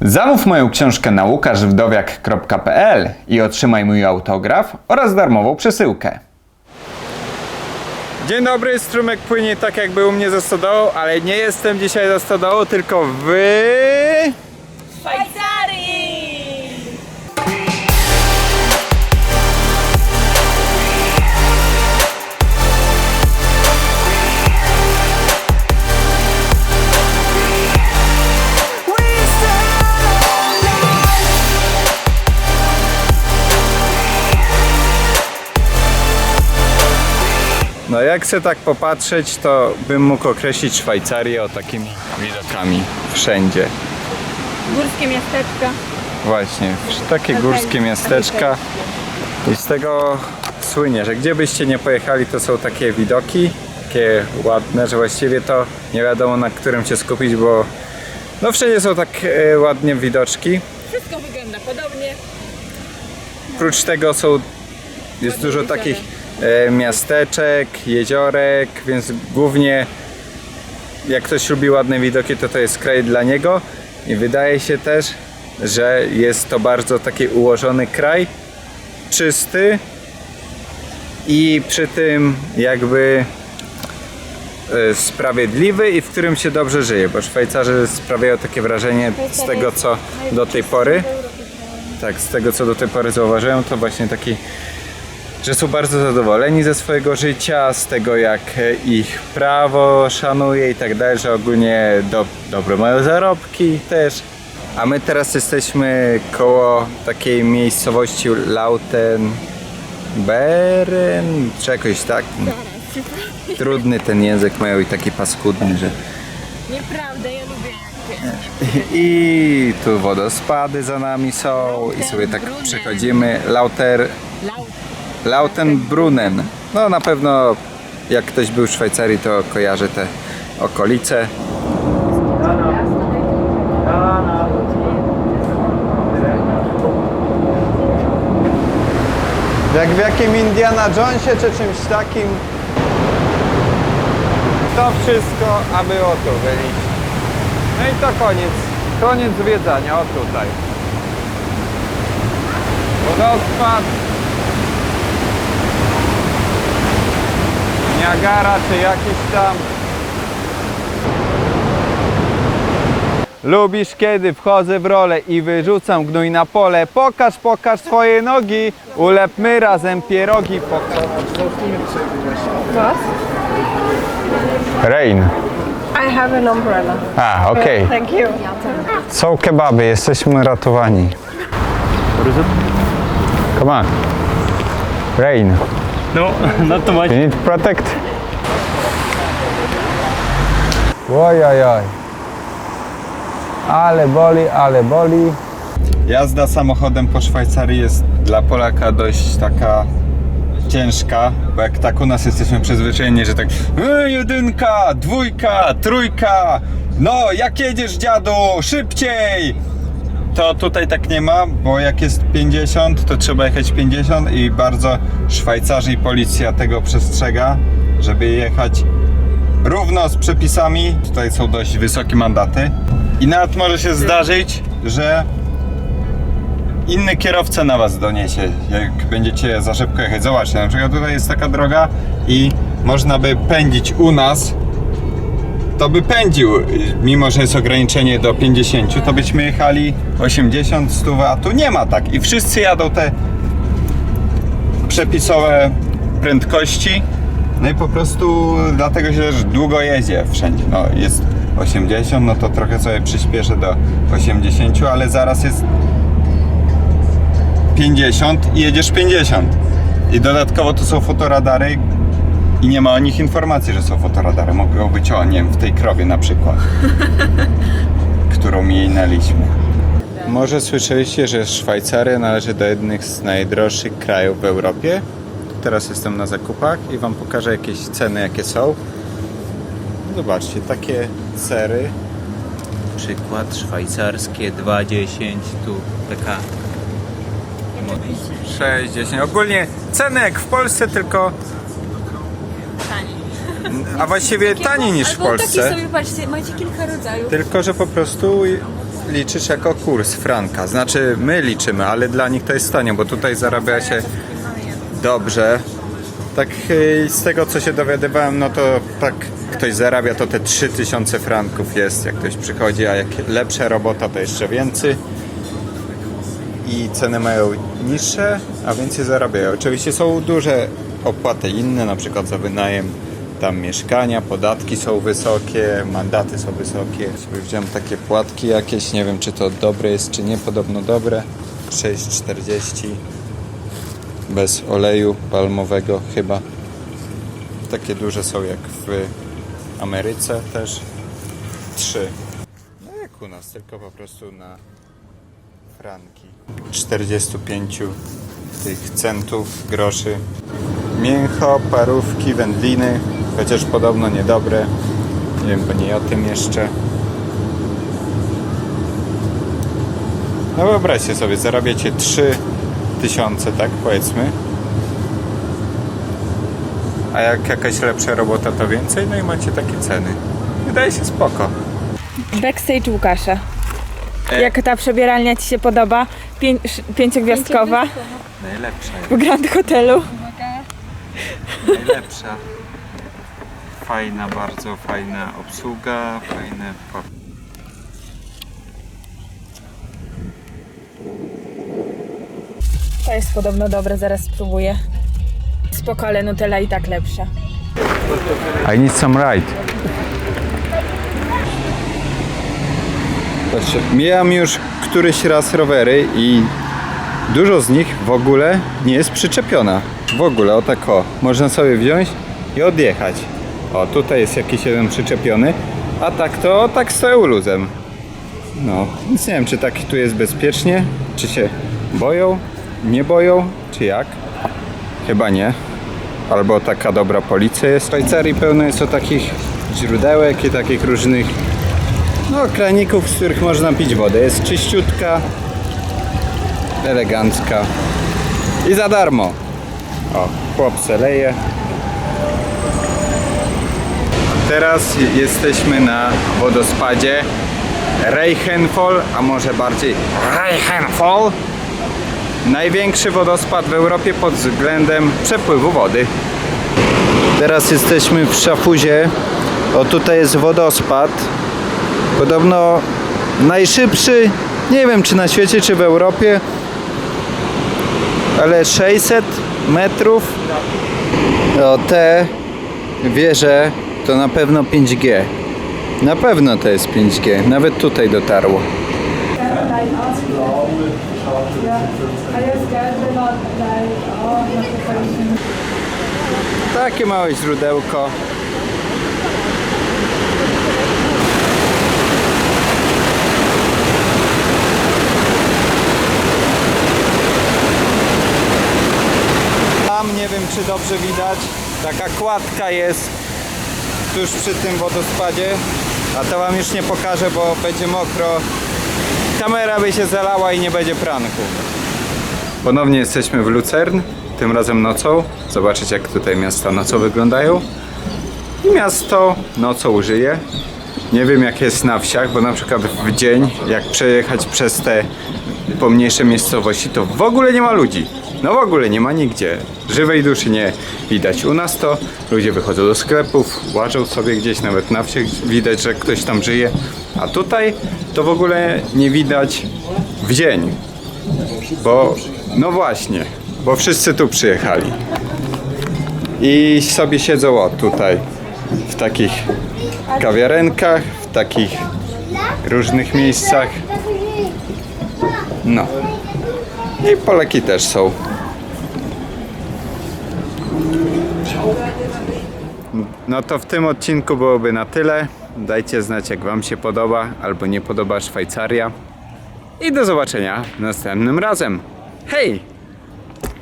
Zamów moją książkę na łukaszwdowiak.pl i otrzymaj mój autograf oraz darmową przesyłkę. Dzień dobry, strumyk płynie tak jakby u mnie za stodołą, ale nie jestem dzisiaj za stodołą, tylko wy... Szwajcarii! No jak chcę tak popatrzeć, to bym mógł określić Szwajcarię o takimi widokami wszędzie. Górskie miasteczka. Właśnie, takie górskie miasteczka i z tego słynie, że gdzie byście nie pojechali, to są takie widoki, takie ładne, że właściwie to nie wiadomo na którym się skupić, bo no wszędzie są tak e, ładnie widoczki. Wszystko wygląda podobnie. Oprócz tego są, jest dużo takich miasteczek, jeziorek, więc głównie jak ktoś lubi ładne widoki, to to jest kraj dla niego. I wydaje się też, że jest to bardzo taki ułożony kraj, czysty i przy tym jakby e, sprawiedliwy i w którym się dobrze żyje, bo Szwajcarzy sprawiają takie wrażenie z tego co do tej pory. Tak, z tego co do tej pory zauważyłem, to właśnie taki, że są bardzo zadowoleni ze swojego życia, z tego jak e, ich prawo szanuje i tak dalej, że ogólnie do, dobre mają zarobki też. A my teraz jesteśmy koło takiej miejscowości Lautenberen, czy jakoś tak. Trudny ten język mają i taki paskudny, że... Nieprawda, ja lubię I tu wodospady za nami są i sobie tak przechodzimy. Lauter, Laut. Lautenbrunnen. No na pewno jak ktoś był w Szwajcarii to kojarzy te okolice. Jak w jakim Indiana Jonesie czy czymś takim. To wszystko, aby o tu. No i to koniec. Koniec zwiedzania. O tutaj. Wodospad. Niagara czy jakiś tam. Lubisz kiedy wchodzę w rolę i wyrzucam gnój na pole Pokaż, pokaż swoje nogi Ulepmy razem pierogi Pokaż Was? Rain I have an umbrella. A, okej Thank you. Są kebaby, jesteśmy ratowani Come on Rain No, not too much. You need protect Oj, oj, oj. Ale boli, ale boli. Jazda samochodem po Szwajcarii jest dla Polaka dość taka ciężka, bo jak tak u nas jesteśmy przyzwyczajeni, że tak e, jedynka, dwójka, trójka, no jak jedziesz dziadu, szybciej! To tutaj tak nie ma, bo jak jest 50, to trzeba jechać 50 i bardzo Szwajcarzy i policja tego przestrzega, żeby jechać równo z przepisami. Tutaj są dość wysokie mandaty. I nawet może się zdarzyć, że inny kierowca na was doniesie, jak będziecie za szybko jechać. Zobaczcie, na przykład tutaj jest taka droga i można by pędzić u nas, to by pędził, mimo że jest ograniczenie do 50, to byśmy jechali 80, 100, a tu nie ma tak. I wszyscy jadą te przepisowe prędkości. No i po prostu dlatego się też długo jedzie wszędzie. No jest 80, no to trochę sobie przyspieszę do 80, ale zaraz jest 50 i jedziesz 50. I dodatkowo tu są fotoradary i nie ma o nich informacji, że są fotoradary. Mogą być o, nie wiem, w tej krowie na przykład, którą minęliśmy. Może słyszeliście, że Szwajcaria należy do jednych z najdroższych krajów w Europie? Teraz jestem na zakupach i Wam pokażę jakieś ceny, jakie są. Zobaczcie, takie sery. Przykład szwajcarskie 2,10 tu taka 6, 10. Ogólnie ceny jak w Polsce, tylko. A właściwie taniej niż w Albo Polsce. takie sobie, patrzcie, macie kilka rodzajów. Tylko, że po prostu liczysz jako kurs franka. Znaczy my liczymy, ale dla nich to jest tanie, bo tutaj zarabia się dobrze. Tak y, z tego co się dowiadywałem, no to tak ktoś zarabia to te 3000 franków jest, jak ktoś przychodzi, a jak lepsza robota to jeszcze więcej. I ceny mają niższe, a więcej zarabiają. Oczywiście są duże opłaty inne, na przykład za wynajem tam mieszkania, podatki są wysokie, mandaty są wysokie. Sobie wziąłem takie płatki jakieś, nie wiem czy to dobre jest czy nie, podobno dobre. 6,40 bez oleju palmowego chyba. Takie duże są jak w Ameryce też. Trzy. No jak u nas, tylko po prostu na franki. 45 tych centów, groszy. Mięcho, parówki, wędliny, chociaż podobno niedobre. Nie wiem, bo nie o tym jeszcze. No wyobraźcie sobie, zarabiacie 3 tysiące, tak powiedzmy. A jak jakaś lepsza robota, to więcej, no i macie takie ceny. Wydaje się spoko. Backstage Łukasza. E. Jak ta przebieralnia Ci się podoba? Pię- pięciogwiazdkowa Najlepsza, w Grand Hotelu. najlepsza. Fajna, bardzo fajna obsługa, fajne To jest podobno dobre, zaraz spróbuję. Spoko, ale Nutella i tak lepsza. I need some ride. Patrzcie, mijam już któryś raz rowery i dużo z nich w ogóle nie jest przyczepiona. W ogóle, o tak o. Można sobie wziąć i odjechać. O, tutaj jest jakiś jeden przyczepiony, a tak to tak stoją luzem. No, więc nie wiem, czy tak tu jest bezpiecznie, czy się boją, nie boją, czy jak. Chyba nie. Albo taka dobra policja jest. W Szwajcarii pełno jest o takich źródełek i takich różnych no, kraników, z których można pić wodę. Jest czyściutka, elegancka i za darmo. O, chłop se leje. Teraz jesteśmy na wodospadzie Reichenfall, a może bardziej Reichenfall. Największy wodospad w Europie pod względem przepływu wody. Teraz jesteśmy w Szafuzie. O tutaj jest wodospad. Podobno najszybszy, nie wiem czy na świecie, czy w Europie, ale 600 metrów. O te wieże to na pewno 5G. Na pewno to jest 5G. Nawet tutaj dotarło. Takie małe źródełko. Tam nie wiem czy dobrze widać. Taka kładka jest tuż przy tym wodospadzie. A to wam już nie pokażę, bo będzie mokro. Kamera by się zalała i nie będzie pranku. Ponownie jesteśmy w Lucern, tym razem nocą. Zobaczyć jak tutaj miasta nocą wyglądają. I miasto nocą żyje. Nie wiem jak jest na wsiach, bo na przykład w dzień, jak przejechać przez te pomniejsze miejscowości, to w ogóle nie ma ludzi. No w ogóle nie ma nigdzie. Żywej duszy nie widać. U nas to ludzie wychodzą do sklepów, łażą sobie gdzieś, nawet na wsiach widać, że ktoś tam żyje. A tutaj to w ogóle nie widać w dzień. Bo, no właśnie, bo wszyscy tu przyjechali. I sobie siedzą o tutaj, w takich kawiarenkach, w takich różnych miejscach. No. I Polaki też są. No to w tym odcinku byłoby na tyle. Dajcie znać jak Wam się podoba albo nie podoba Szwajcaria. I do zobaczenia następnym razem. Hej!